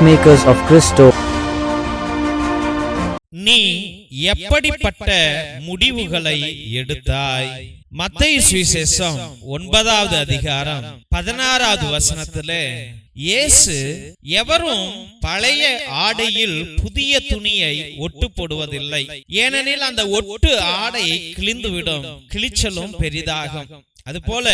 peacemakers of Christo. நீ எப்படிப்பட்ட முடிவுகளை எடுத்தாய்? மத்திய சுவிசேஷம் ஒன்பதாவது அதிகாரம் பதினாறாவது வசனத்துல இயேசு எவரும் பழைய ஆடையில் புதிய துணியை ஒட்டு போடுவதில்லை ஏனெனில் அந்த ஒட்டு ஆடை கிழிந்துவிடும் கிழிச்சலும் பெரிதாகும். அதுபோல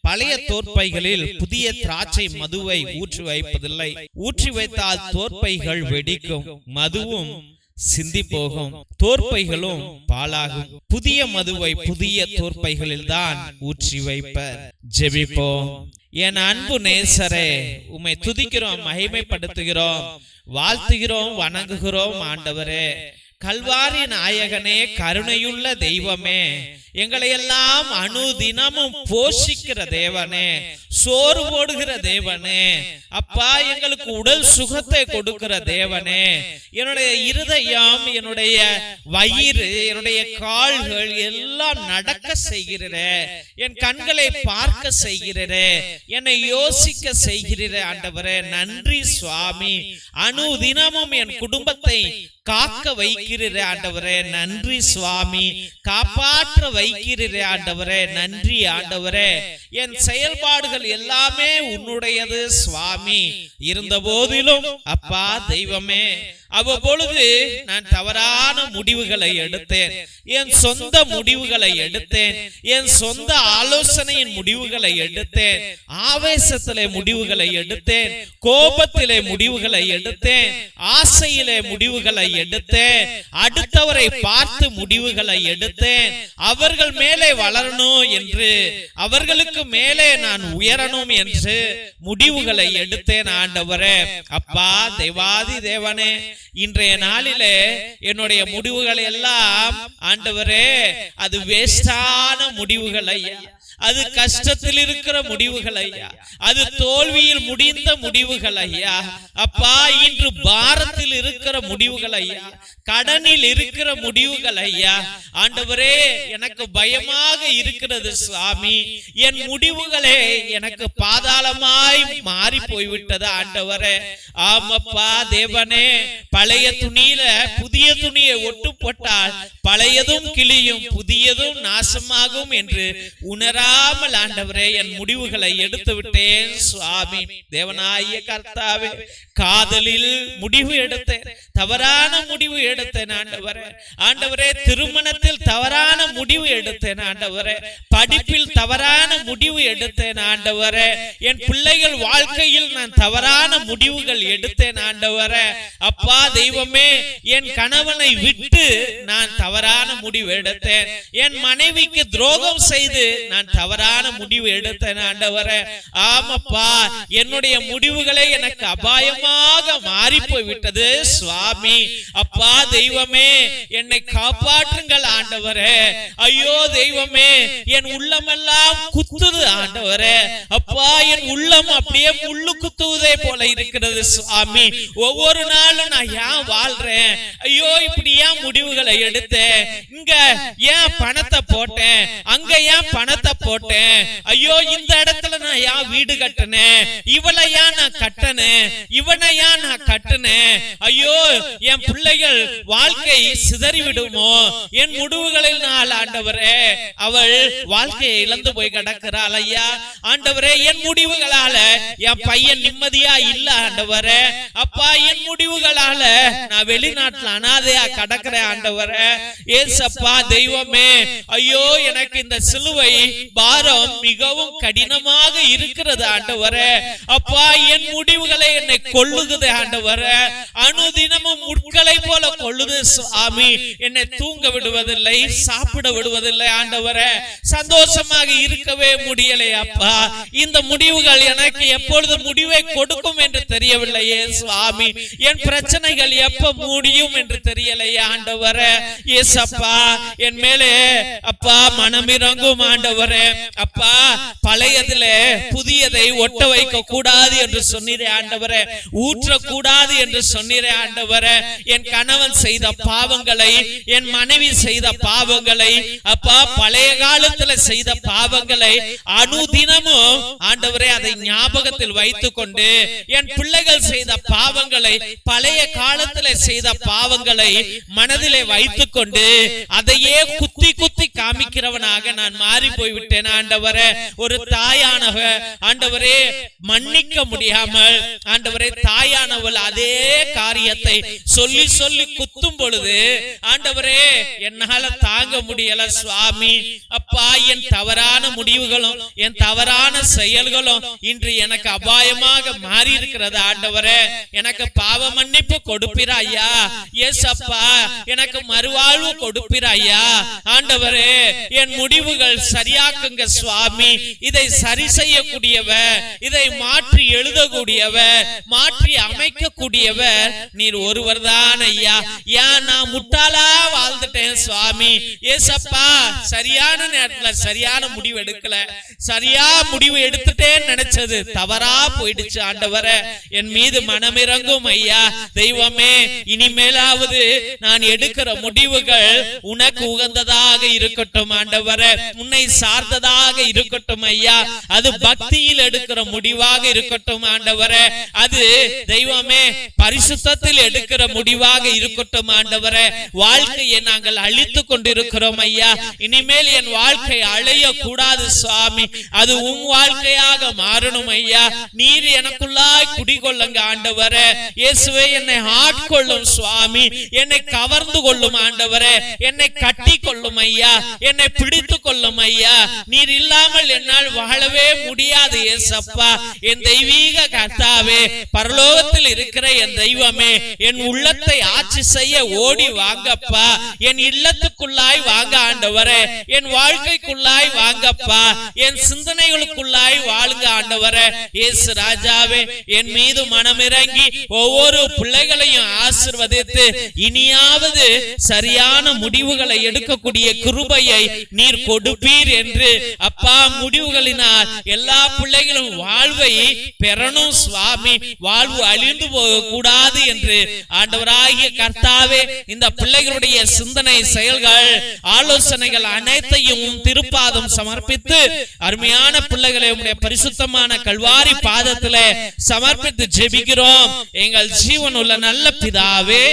பழைய தோற்பைகளில் புதிய திராட்சை மதுவை ஊற்றி வைப்பதில்லை. ஊற்றி வைத்தால் தோற்பைகள் வெடிக்கும் மதுவும் சிந்தி போகும் தோற்பைகளும் பாழாகும். புதிய மதுவை புதிய தோற்பைகளில் தான் ஊற்றி வைப்பர். ஜெபிப்போம். என் அன்பு நேசரே உமை துதிக்கிறோம் மகிமைப்படுத்துகிறோம். வாழ்த்துகிறோம் வணங்குகிறோம் ஆண்டவரே. கல்வாரி நாயகனே கருணையுள்ள தெய்வமே எங்களை எல்லாம் அனுதினமும் போஷிக்கிற தேவனே சோறு போடுகிற தேவனே அப்பா எங்களுக்கு உடல் சுகத்தை கொடுக்கிற தேவனே என்னுடைய இருதயம் என்னுடைய வயிறு என்னுடைய கால்கள் எல்லாம் நடக்க செய்கிறே என் கண்களை பார்க்க செய்கிறே என்னை யோசிக்க செய்கிறீரே ஆண்டவரே நன்றி சுவாமி. அனுதினமும் என் குடும்பத்தை காக்க வைக்கிறீரே ஆண்டவரே நன்றி சுவாமி. காப்பாற்ற வைக்கிறீரே ஆண்டவரே நன்றி ஆண்டவரே. என் செயல்பாடுகள் எல்லாமே உன்னுடையது சுவாமி. இருந்த போதிலும் அப்பா தெய்வமே அவ்வப்பொழுது நான் தவறான முடிவுகளை எடுத்தேன். என் சொந்த முடிவுகளை எடுத்தேன். என் சொந்த ஆலோசனையின் முடிவுகளை எடுத்தேன். ஆவேசத்திலே முடிவுகளை எடுத்தேன். கோபத்திலே முடிவுகளை எடுத்தேன். ஆசையிலே முடிவுகளை எடுத்தேன். அடுத்தவரை பார்த்து முடிவுகளை எடுத்தேன். அவர்கள் மேலே வளரணும் என்று அவர்களுக்கு மேலே நான் உயரணும் என்று முடிவுகளை எடுத்தேன் ஆண்டவரே. அப்பா தேவாதி தேவனே. இன்றைய நாளிலே என்னுடைய முடிவுகள் எல்லாம் ஆண்டவரே அது வேஸ்டான முடிவுகள் ஐயா. அது கஷ்டத்தில் இருக்கிற முடிவுகள் ஐயா. அது தோல்வியில் முடிந்த முடிவுகள் ஐயா. அப்பா இன்று பாரத்தில் இருக்கிற முடிவுகள் ஐயா. கடனில் இருக்கிற முடிவுகள் ஐயா. ஆண்டவரே எனக்கு பயமாக இருக்கிறது சுவாமி. என் முடிவுகளே எனக்கு பாதாளமாய் மாறி போய்விட்டது ஆண்டவரே. ஆமப்பா தேவனே பழைய துணியில புதிய துணியை ஒட்டு போட்டால் பழையதும் கிளியும் புதியதும் நாசமாகும் என்று அறியாமல் ஆண்டவரே என் முடிவுகளை எடுத்து விட்டேன் சுவாமி தேவனாய கர்த்தாவே காதலில் முடிவு எடுத்தேன். தவறான முடிவு எடுத்தேன் ஆண்டவரே. ஆண்டவரே திருமணத்தில் தவறான முடிவு எடுத்தேன் ஆண்டவரே. படிப்பில் தவறான முடிவு எடுத்தேன் ஆண்டவரே. என் பிள்ளைகள் வாழ்க்கையில் நான் தவறான முடிவுகள் எடுத்தேன் ஆண்டவரே. அப்பா தெய்வமே என் கணவனை விட்டு நான் தவறான முடிவு எடுத்தேன். என் மனைவிக்கு துரோகம் செய்து நான் தவறான முடிவு எடுத்தேன் ஆண்டவரே. ஆமாப்பா என்னுடைய முடிவுகளை எனக்கு அபாயமாக மாறி போய்விட்டது சுவாமி அப்பா தெய்வமே என்னை காப்பாற்றுங்கள் ஆண்டவரே. ஐயோ தெய்வமே என் உள்ளமெல்லாம் குத்துது ஆண்டவரே. அப்பா என் உள்ளம் அப்படியே முள்ளு குத்துவதே போல இருக்கிறது சுவாமி. ஒவ்வொரு நாளும் நான் ஏன் வாழ்றேன்? ஐயோ இப்படி ஏன் முடிவுகளை எடுத்தேன்? இங்க ஏன் பணத்தை போட்டேன்? அங்க ஏன் பணத்தை போட்டேன்? ஐயோ இந்த இடத்துல நான் ஏன் வீடு கட்டினேன்? இவளை ஏன் நான் கட்டினேன்? இவள் ஏன் நான் கட்டுனேன். ஐயோ என் பிள்ளைகள் வாழ்க்கை சிதறி விடுமோ? என் முடிவுகளில் நாள் ஆண்டவரே அவள் வாழ்க்கையை இழந்து போய் கிடக்கிறாள் ஐயா. ஆண்டவரே என் முடிவுகளால என் பையன் நிம்மதியா இல்ல ஆண்டவரே. அப்பா என் முடிவுகளால நான் வெளிநாட்டுல அனாதையா கடக்கிறேன் ஆண்டவரே. ஏசப்பா தெய்வமே ஐயோ எனக்கு இந்த சிலுவை பாரம் மிகவும் கடினமாக இருக்கிறது ஆண்டவரே. அப்பா என் முடிவுகளை என்னை கொள் கொள்ளுகுது ஆண்டவரே அனுதினமும் முட்களை போல கொள்ளுது சுவாமி. என்னை தூங்க விடுவதில்லை சாப்பிட விடுவதில்லை ஆண்டவர. சந்தோஷமாக இருக்கவே முடியலை அப்பா. இந்த முடிவுகள் எனக்கு எப்பொழுது முடிவை கொடுக்கும் என்று தெரியவில்லையே சுவாமி. என் பிரச்சனைகள் எப்ப முடியும் என்று தெரியலையே ஆண்டவரே. ஏசப்பா என் மேலே அப்பா மனமிறங்கும் ஆண்டவர. அப்பா பழையதிலே புதியதை ஒட்ட வைக்க கூடாது என்று சொன்னீரே ஆண்டவரே. ஊற்றக்கூடாது என்று சொன்னீரே ஆண்டவர என் கணவன் செய்த பாவங்களை என் மனைவி செய்த பாவங்களை அப்பா பழைய காலத்துல செய்த பாவங்களை அனுதினமும் ஆண்டவரே அதை ஞாபகத்தில் வைத்துக் கொண்டு என் பிள்ளைகள் செய்த பாவங்களை பழைய காலத்துல செய்த பாவங்களை மனதிலே வைத்துக் கொண்டு அதையே குத்தி குத்தி காமிக்கிறவனாக நான் மாறி போய்விட்டேன் ஆண்டவர. ஒரு தாயானவ ஆண்டவரே மன்னிக்க முடியாமல் ஆண்டவரே தாயானவள் அதே காரியத்தை சொல்லி சொல்லி குத்து குத்தும் பொழுது ஆண்டவரே என்னால தாங்க முடியல சுவாமி. அப்பா என் தவறான முடிவுகளும் என் தவறான செயல்களும் இன்று எனக்கு அபாயமாக மாறி இருக்கிறது ஆண்டவரே. எனக்கு பாவ மன்னிப்பு கொடுப்பிராயா எஸ் அப்பா. எனக்கு மறுவாழ்வு கொடுப்பிராயா ஆண்டவரே என் முடிவுகள் சரியாக்குங்க சுவாமி. இதை சரி செய்யக்கூடியவ இதை மாற்றி எழுதக்கூடியவ மாற்றி அமைக்கக்கூடியவர் நீர் ஒருவர் தான் ஐயா. ஏன் நான் முட்டாளா வாழ்ந்துட்டேன் சுவாமி. ஏசப்பா சரியான நேரத்துல சரியான முடிவு எடுக்கல. சரியா முடிவு எடுத்துட்டேன்னு நினைச்சது தவறா போயிடுச்சு ஆண்டவர. என் மீது மனமிறங்கும் ஐயா. தெய்வமே இனிமேலாவது நான் எடுக்கிற முடிவுகள் உனக்கு உகந்ததாக இருக்கட்டும் ஆண்டவர. உன்னை சார்ந்ததாக இருக்கட்டும் ஐயா. அது பக்தியில் எடுக்கிற முடிவாக இருக்கட்டும் ஆண்டவர. அது தெய்வமே பரிசுத்தத்தில் எடுக்கிற முடிவாக இருக்கட்டும் ஆண்டவரே வாழ்க்கையை நாங்கள் அழித்து கொண்டிருக்கிறோம் ஐயா. இனிமேல் என் வாழ்க்கை அழைய கூடாது சுவாமி. அது உன் வாழ்க்கையாக மாறணும் ஐயா. நீர் எனக்குள்ளாய் குடிகொள்ளுங்க ஆண்டவரே. இயேசுவே என்னை ஆட்கொள்ளும் சுவாமி. என்னை கவர்ந்து கொள்ளும் ஆண்டவரே. என்னை கட்டி கொள்ளும் ஐயா. என்னை பிடித்து கொள்ளும் ஐயா. நீர் இல்லாமல் என்னால் வாழவே முடியாது ஏசப்பா என் தெய்வீக கர்த்தாவே பரலோகத்தில் இருக்கிற என் தெய்வமே என் உள்ளத்தை ஆட்சி செய்ய ஓடி வாங்கப்பா. என் இல்லத்துக்குள்ளாய் வாங்க ஆண்டவரே. என் வாழ்க்கைக்குள்ளாய் வாங்கப்பா. என் சிந்தனைகளுக்குள்ளாய் வாழுங்க ஆண்டவரே. இயேசு ராஜாவே என் மீது மனமிறங்கி ஒவ்வொரு பிள்ளைகளையும் ஆசிர்வதித்து இனியாவது சரியான முடிவுகளை எடுக்கக்கூடிய கிருபையை நீர் கொடுப்பீர் என்று அப்பா முடிவுகளினால் எல்லா பிள்ளைகளும் வாழ்வை பெறணும் சுவாமி. வாழ்வு அழிந்து போக கூடாது என்று ஆண்டவராகிய கர்த்தாவே ஆண்டவரே இந்த பிள்ளைகளுடைய சிந்தனை செயல்கள் ஆலோசனைகள் அனைத்தையும் திருப்பாதம் சமர்ப்பித்து அருமையான பிள்ளைகளை உடைய பரிசுத்தமான கல்வாரி பாதத்திலே சமர்ப்பித்து ஜெபிக்கிறோம். எங்கள் ஜீவன் உள்ள நல்ல பிதாவே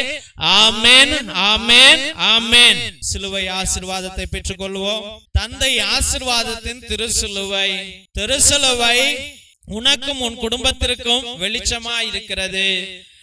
ஆமேன் ஆமேன் ஆமேன். சிலுவை ஆசீர்வாதத்தை பெற்றுக்கொள்வோம். தந்தை ஆசிர்வாதத்தின் திருசிலுவை திருசிலுவை உனக்கும் உன் குடும்பத்திற்கும் வெளிச்சமா இருக்கிறது.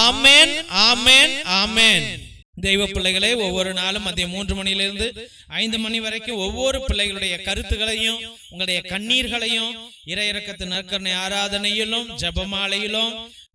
ஆமென் ஆமென் ஆமென் தெய்வ பிள்ளைகளே ஒவ்வொரு நாளும் மதியம் மூன்று மணியிலிருந்து ஐந்து மணி வரைக்கும் ஒவ்வொரு பிள்ளைகளுடைய கருத்துகளையும் உங்களுடைய கண்ணீர்களையும் இறையிறக்கத்து நற்கரணை ஆராதனையிலும் ஜெபமாலையிலும்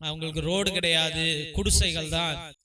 அவங்களுக்கு ரோடு கிடையாது குடிசைகள் தான்.